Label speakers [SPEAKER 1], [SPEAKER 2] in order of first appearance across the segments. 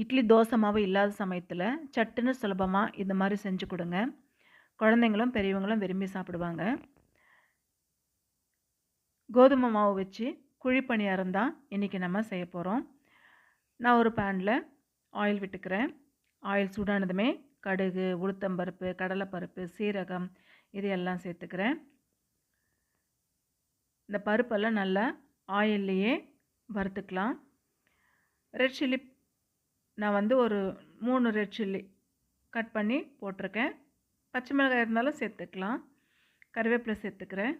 [SPEAKER 1] இட்லி தோசை மாவு இல்லாத சமயத்தில் சட்டுன்னு சுலபமாக இந்த மாதிரி செஞ்சு கொடுங்க. குழந்தைங்களும் பெரியவங்களும் விரும்பி சாப்பிடுவாங்க. கோதுமை மாவு வச்சு குழி பணியாரம் தான் இன்றைக்கி நம்ம செய்ய போகிறோம் நான் ஒரு பேனில் ஆயில் விட்டுக்கிறேன். ஆயில் சூடானதுமே கடுகு உளுத்தம்பருப்பு கடலைப்பருப்பு சீரகம் இது எல்லாம் சேர்த்துக்கிறேன். இந்த பருப்பெல்லாம் நல்லா ஆயில்லையே வறுத்துக்கலாம். ரெட் சில்லி நான் வந்து ஒரு மூணு ரெட் சில்லி கட் பண்ணி போட்டிருக்கேன். பச்சை மிளகாய் இருந்தாலும் சேர்த்துக்கலாம். கருவேப்பிலை சேர்த்துக்கிறேன்.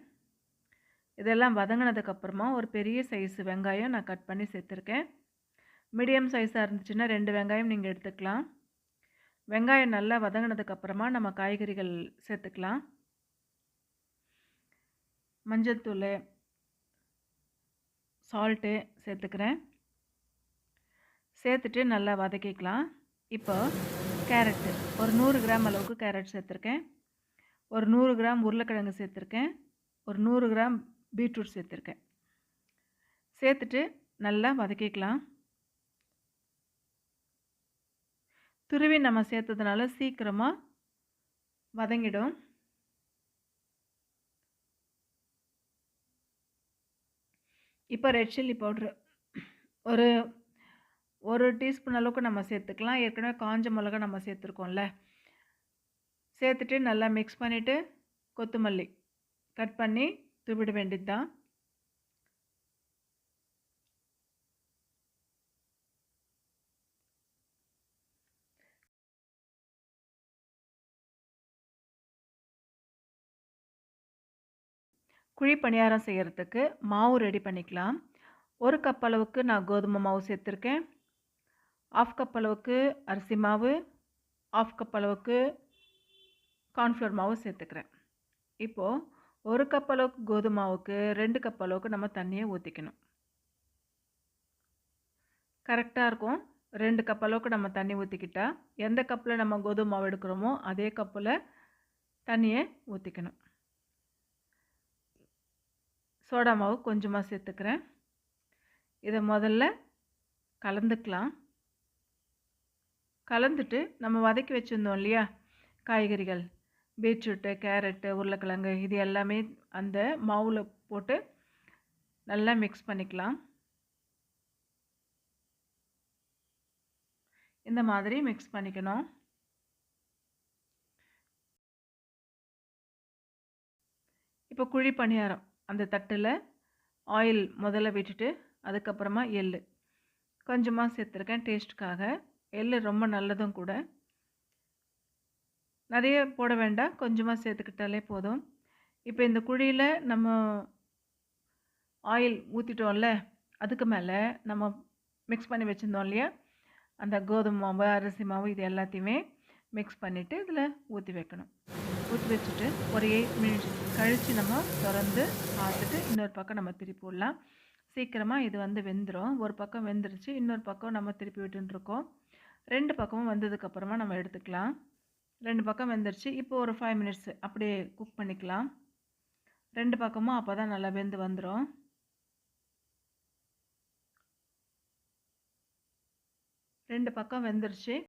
[SPEAKER 1] இதெல்லாம் வதங்கினதுக்கப்புறமா ஒரு பெரிய சைஸ் வெங்காயம் நான் கட் பண்ணி சேர்த்துருக்கேன். மீடியம் சைஸாக இருந்துச்சுன்னா ரெண்டு வெங்காயம் நீங்கள் எடுத்துக்கலாம். வெங்காயம் நல்லா வதங்கினதுக்கப்புறமா நம்ம காய்கறிகள் சேர்த்துக்கலாம். மஞ்சள் தூள் சால்ட்டு சேர்த்துக்கிறேன். சேர்த்துட்டு நல்லா வதக்கிக்கலாம். இப்போ கேரட்டு. ஒரு நூறு கிராம் அளவுக்கு கேரட் சேர்த்துருக்கேன். ஒரு நூறு கிராம் உருளைக்கிழங்கு சேர்த்துருக்கேன். ஒரு நூறு கிராம் பீட்ரூட் சேர்த்துருக்கேன். சேர்த்துட்டு நல்லா வதக்கிக்கலாம். துருவி நம்ம சேர்த்ததுனால சீக்கிரமாக வதங்கிடும். இப்போ ரெட் சில்லி பவுட்ரு. ஒரு ஒரு டீஸ்பூன் அளவுக்கு நம்ம சேர்த்துக்கலாம். ஏற்கனவே காஞ்ச மிளகா நம்ம சேர்த்துருக்கோம்ல. சேர்த்துட்டு நல்லா மிக்ஸ் பண்ணிவிட்டு கொத்தமல்லி கட் பண்ணி தூவிட வேண்டியது தான் குழி பணியாரம் செய்கிறதுக்கு மாவு ரெடி பண்ணிக்கலாம். ஒரு கப் அளவுக்கு நான் கோதுமை மாவு சேர்த்துருக்கேன். ஆஃப் கப் அளவுக்கு அரிசி மாவு ஆஃப் கப் அளவுக்கு கார்ன்ஃப்ளவர் மாவு சேர்த்துக்கிறேன். இப்போது ஒரு கப் அளவுக்கு கோதுமை மாவுக்கு ரெண்டு கப் அளவுக்கு நம்ம தண்ணியை ஊற்றிக்கணும் கரெக்டாக இருக்கும். ரெண்டு கப் அளவுக்கு நம்ம தண்ணி ஊற்றிக்கிட்டால் எந்த கப்பில் நம்ம கோதுமை மாவு எடுக்கிறோமோ அதே கப்பில் தண்ணியை ஊற்றிக்கணும் சோடா மாவு கொஞ்சமாக சேர்த்துக்கிறேன். இதை முதல்ல கலந்துக்கலாம். கலந்துட்டு நம்ம வதக்கி வச்சுருந்தோம் இல்லையா? காய்கறிகள். பீட்ரூட்டு கேரட்டு உருளைக்கிழங்கு இது எல்லாமே அந்த மாவில் போட்டு நல்லா மிக்ஸ் பண்ணிக்கலாம். இந்த மாதிரி மிக்ஸ் பண்ணிக்கணும். இப்போ குழி பணியாரம். அந்த தட்டில் ஆயில் முதல்ல விட்டுட்டு அதுக்கப்புறமா எள் கொஞ்சமாக சேர்த்துருக்கேன் டேஸ்ட்டுக்காக எள் ரொம்ப நல்லதும் கூட. நிறைய போட வேண்டாம். கொஞ்சமாக சேர்த்துக்கிட்டாலே போதும். இப்போ இந்த குழியில் நம்ம ஆயில் ஊற்றிட்டோம்ல அதுக்கு மேலே நம்ம மிக்ஸ் பண்ணி வச்சுருந்தோம் இல்லையா? அந்த கோதுமை மாவு அரிசி மாவு இது எல்லாத்தையுமே மிக்ஸ் பண்ணிவிட்டு இதில் ஊற்றி வைக்கணும். ஊற்றி வச்சுட்டு ஒரு எயிட் மினிட்ஸ் கழித்து நம்ம திறந்து பார்த்துட்டு இன்னொரு பக்கம் நம்ம திருப்பி விடலாம். சீக்கிரமாக இது வந்து வெந்துடும் ஒரு பக்கம் வெந்துருச்சு இன்னொரு பக்கம் நம்ம திருப்பி விட்டுருக்கோம் ரெண்டு பக்கமும் வந்ததுக்கப்புறமா நம்ம எடுத்துக்கலாம். ரெண்டு பக்கம் வெந்துருச்சு. இப்போ ஒரு ஃபைவ் மினிட்ஸ் அப்படியே குக் பண்ணிக்கலாம். ரெண்டு பக்கமும் அப்போ தான் நல்லா வெந்து வந்துடும் ரெண்டு பக்கம் வெந்துருச்சு.